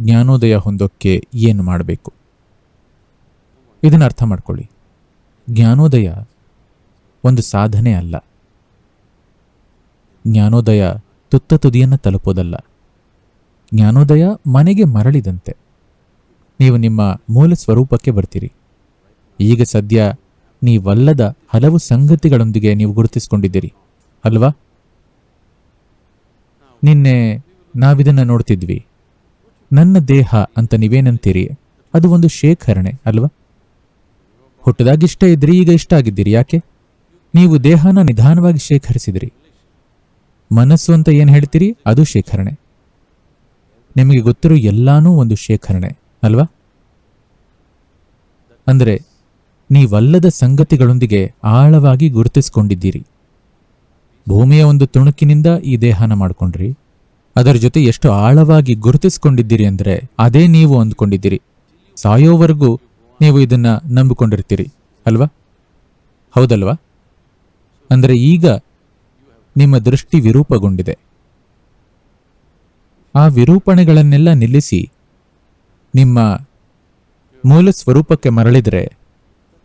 ಜ್ಞಾನೋದಯ ಹೊಂದೋಕ್ಕೆ ಏನು ಮಾಡಬೇಕು? ಇದನ್ನು ಅರ್ಥ ಮಾಡ್ಕೊಳ್ಳಿ. ಜ್ಞಾನೋದಯ ಒಂದು ಸಾಧನೆ ಅಲ್ಲ. ಜ್ಞಾನೋದಯ ತುತ್ತ ತುದಿಯನ್ನು ತಲುಪೋದಲ್ಲ. ಜ್ಞಾನೋದಯ ಮನೆಗೆ ಮರಳಿದಂತೆ. ನೀವು ನಿಮ್ಮ ಮೂಲ ಸ್ವರೂಪಕ್ಕೆ ಬರ್ತೀರಿ. ಈಗ ಸದ್ಯ ನೀವಲ್ಲದ ಹಲವು ಸಂಗತಿಗಳೊಂದಿಗೆ ನೀವು ಗುರುತಿಸಿಕೊಂಡಿದ್ದೀರಿ, ಅಲ್ವಾ? ನಿನ್ನೆ ನಾವಿದನ್ನು ನೋಡ್ತಿದ್ವಿ. ನನ್ನ ದೇಹ ಅಂತ ನೀವೇನಂತೀರಿ? ಅದು ಒಂದು ಶೇಖರಣೆ, ಅಲ್ವಾ? ಹುಟ್ಟದಾಗಿಷ್ಟ ಇದ್ರಿ, ಈಗ ಇಷ್ಟ ಆಗಿದ್ದೀರಿ, ಯಾಕೆ? ನೀವು ದೇಹನ ನಿಧಾನವಾಗಿ ಶೇಖರಿಸಿದಿರಿ. ಮನಸ್ಸು ಅಂತ ಏನು ಹೇಳ್ತೀರಿ? ಅದು ಶೇಖರಣೆ. ನಿಮಗೆ ಗೊತ್ತಿರೋ ಎಲ್ಲಾನೂ ಒಂದು ಶೇಖರಣೆ, ಅಲ್ವಾ? ಅಂದರೆ, ನೀವಲ್ಲದ ಸಂಗತಿಗಳೊಂದಿಗೆ ಆಳವಾಗಿ ಗುರುತಿಸಿಕೊಂಡಿದ್ದೀರಿ. ಭೂಮಿಯ ಒಂದು ತುಣುಕಿನಿಂದ ಈ ದೇಹನ ಮಾಡ್ಕೊಂಡ್ರಿ. ಅದರ ಜೊತೆ ಎಷ್ಟು ಆಳವಾಗಿ ಗುರುತಿಸಿಕೊಂಡಿದ್ದೀರಿ ಅಂದರೆ ಅದೇ ನೀವು ಅಂದ್ಕೊಂಡಿದ್ದೀರಿ. ಸಾಯೋವರೆಗೂ ನೀವು ಇದನ್ನ ನಂಬಿಕೊಂಡಿರ್ತೀರಿ. ಅಲ್ವಾ? ಹೌದಲ್ವಾ? ಅಂದರೆ ಈಗ ನಿಮ್ಮ ದೃಷ್ಟಿ ವಿರೂಪಗೊಂಡಿದೆ. ಆ ವಿರೂಪಣೆಗಳನ್ನೆಲ್ಲ ನಿಲ್ಲಿಸಿ ನಿಮ್ಮ ಮೂಲ ಸ್ವರೂಪಕ್ಕೆ ಮರಳಿದರೆ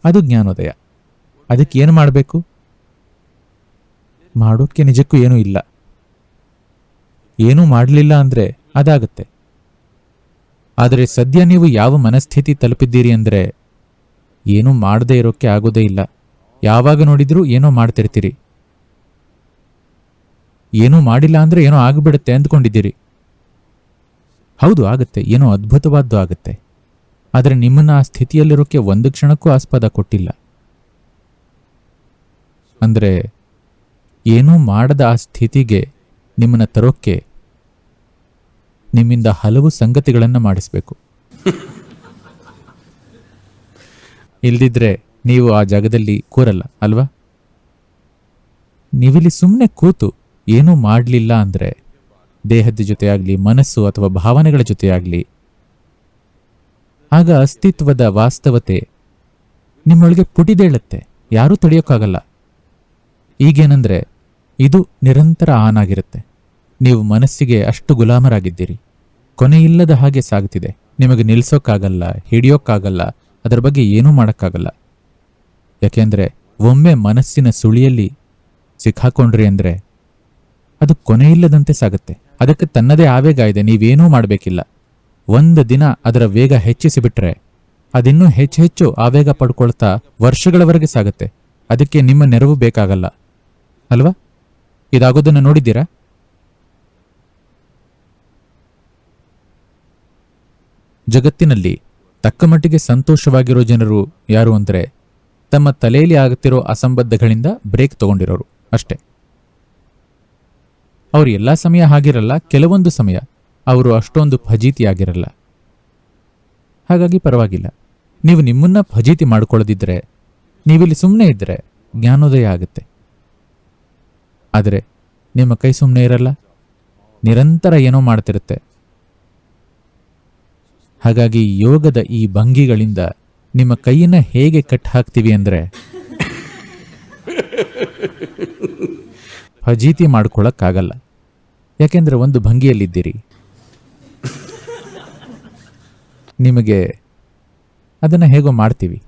ಅದು ಜ್ಞಾನೋದಯ. ಅದಕ್ಕೆ ಏನು ಮಾಡಬೇಕು? ಮಾಡೋಕ್ಕೆ ನಿಜಕ್ಕೂ ಏನೂ ಇಲ್ಲ. ಏನೂ ಮಾಡಲಿಲ್ಲ ಅಂದ್ರೆ ಅದಾಗುತ್ತೆ. ಆದರೆ ಸದ್ಯ ನೀವು ಯಾವ ಮನಸ್ಥಿತಿ ತಲುಪಿದ್ದೀರಿ ಅಂದರೆ ಏನೂ ಮಾಡದೇ ಇರೋಕ್ಕೆ ಆಗೋದೇ ಇಲ್ಲ. ಯಾವಾಗ ನೋಡಿದ್ರೂ ಏನೋ ಮಾಡ್ತಿರ್ತೀರಿ. ಏನೂ ಮಾಡಿಲ್ಲ ಅಂದ್ರೆ ಏನೋ ಆಗಿಬಿಡುತ್ತೆ ಅಂದ್ಕೊಂಡಿದ್ದೀರಿ. ಹೌದು ಆಗುತ್ತೆ, ಏನೋ ಅದ್ಭುತವಾದ್ದು ಆಗುತ್ತೆ. ಆದರೆ ನಿಮ್ಮನ್ನ ಆ ಸ್ಥಿತಿಯಲ್ಲಿರೋಕ್ಕೆ ಒಂದು ಕ್ಷಣಕ್ಕೂ ಆಸ್ಪದ ಕೊಟ್ಟಿಲ್ಲ. ಅಂದರೆ ಏನೂ ಮಾಡದ ಆ ಸ್ಥಿತಿಗೆ ನಿಮ್ಮನ್ನ ತರೋಕ್ಕೆ ನಿಮ್ಮಿಂದ ಹಲವು ಸಂಗತಿಗಳನ್ನು ಮಾಡಿಸ್ಬೇಕು. ಇಲ್ದಿದ್ರೆ ನೀವು ಆ ಜಾಗದಲ್ಲಿ ಕೂರಲ್ಲ, ಅಲ್ವಾ? ನೀವಿಲ್ಲಿ ಸುಮ್ಮನೆ ಕೂತು ಏನೂ ಮಾಡಲಿಲ್ಲ ಅಂದರೆ ದೇಹದ ಜೊತೆಯಾಗಲಿ, ಮನಸ್ಸು ಅಥವಾ ಭಾವನೆಗಳ ಜೊತೆಯಾಗಲಿ, ಆಗ ಅಸ್ತಿತ್ವದ ವಾಸ್ತವತೆ ನಿಮ್ಮೊಳಗೆ ಪುಟಿದೇಳುತ್ತೆ, ಯಾರೂ ತಡೆಯೋಕ್ಕಾಗಲ್ಲ. ಈಗೇನೆಂದರೆ ಇದು ನಿರಂತರ ಆನ್ ಆಗಿರುತ್ತೆ. ನೀವು ಮನಸ್ಸಿಗೆ ಅಷ್ಟು ಗುಲಾಮರಾಗಿದ್ದೀರಿ. ಕೊನೆಯಿಲ್ಲದ ಹಾಗೆ ಸಾಗುತ್ತಿದೆ. ನಿಮಗೆ ನಿಲ್ಸೋಕ್ಕಾಗಲ್ಲ ಹಿಡಿಯೋಕ್ಕಾಗಲ್ಲ, ಅದರ ಬಗ್ಗೆ ಏನೂ ಮಾಡೋಕ್ಕಾಗಲ್ಲ. ಯಾಕೆಂದರೆ ಒಮ್ಮೆ ಮನಸ್ಸಿನ ಸುಳಿಯಲ್ಲಿ ಸಿಕ್ಕಾಕೊಂಡ್ರಿ ಅಂದರೆ ಅದು ಕೊನೆಯಿಲ್ಲದಂತೆ ಸಾಗುತ್ತೆ. ಅದಕ್ಕೆ ತನ್ನದೇ ಆವೇಗ ಇದೆ, ನೀವೇನೂ ಮಾಡಬೇಕಿಲ್ಲ. ಒಂದು ದಿನ ಅದರ ವೇಗ ಹೆಚ್ಚಿಸಿಬಿಟ್ರೆ ಅದಿನ್ನೂ ಹೆಚ್ಚು ಹೆಚ್ಚು ಆವೇಗ ಪಡ್ಕೊಳ್ತಾ ವರ್ಷಗಳವರೆಗೆ ಸಾಗುತ್ತೆ. ಅದಕ್ಕೆ ನಿಮ್ಮ ನೆರವು ಬೇಕಾಗಲ್ಲ. ಅಲ್ವಾ? ಇದಾಗೋದನ್ನು ನೋಡಿದ್ದೀರಾ? ಜಗತ್ತಿನಲ್ಲಿ ತಕ್ಕಮಟ್ಟಿಗೆ ಸಂತೋಷವಾಗಿರೋ ಜನರು ಯಾರು ಅಂದರೆ ತಮ್ಮ ತಲೆಯಲ್ಲಿ ಆಗುತ್ತಿರೋ ಅಸಂಬದ್ಧಗಳಿಂದ ಬ್ರೇಕ್ ತಗೊಂಡಿರೋರು ಅಷ್ಟೇ. ಅವರು ಎಲ್ಲ ಸಮಯ ಹಾಗಿರಲ್ಲ, ಕೆಲವೊಂದು ಸಮಯ ಅವರು ಅಷ್ಟೊಂದು ಫಜೀತಿಯಾಗಿರಲ್ಲ ಹಾಗಾಗಿ ಪರವಾಗಿಲ್ಲ. ನೀವು ನಿಮ್ಮನ್ನ ಫಜೀತಿ ಮಾಡ್ಕೊಳ್ಳದಿದ್ರೆ, ನೀವಿಲ್ಲಿ ಸುಮ್ಮನೆ ಇದ್ದರೆ ಜ್ಞಾನೋದಯ ಆಗುತ್ತೆ. ಆದರೆ ನಿಮ್ಮ ಕೈ ಸುಮ್ಮನೆ ಇರಲ್ಲ, ನಿರಂತರ ಏನೋ ಮಾಡ್ತಿರುತ್ತೆ. ಹಾಗಾಗಿ ಯೋಗದ ಈ ಭಂಗಿಗಳಿಂದ ನಿಮ್ಮ ಕೈಯನ್ನ ಹೇಗೆ ಕಟ್ ಹಾಕ್ತೀವಿ ಅಂದ್ರೆ? ಫಜೀತಿ ಮಾಡ್ಕೊಳಕ್ಕಾಗಲ್ಲ. ಯಾಕೆಂದ್ರೆ ಒಂದು ಭಂಗಿಯಲ್ಲಿದ್ದೀರಿ. ನಿಮಗೆ ಅದನ್ನ ಹೇಗೋ ಮಾಡ್ತೀವಿ.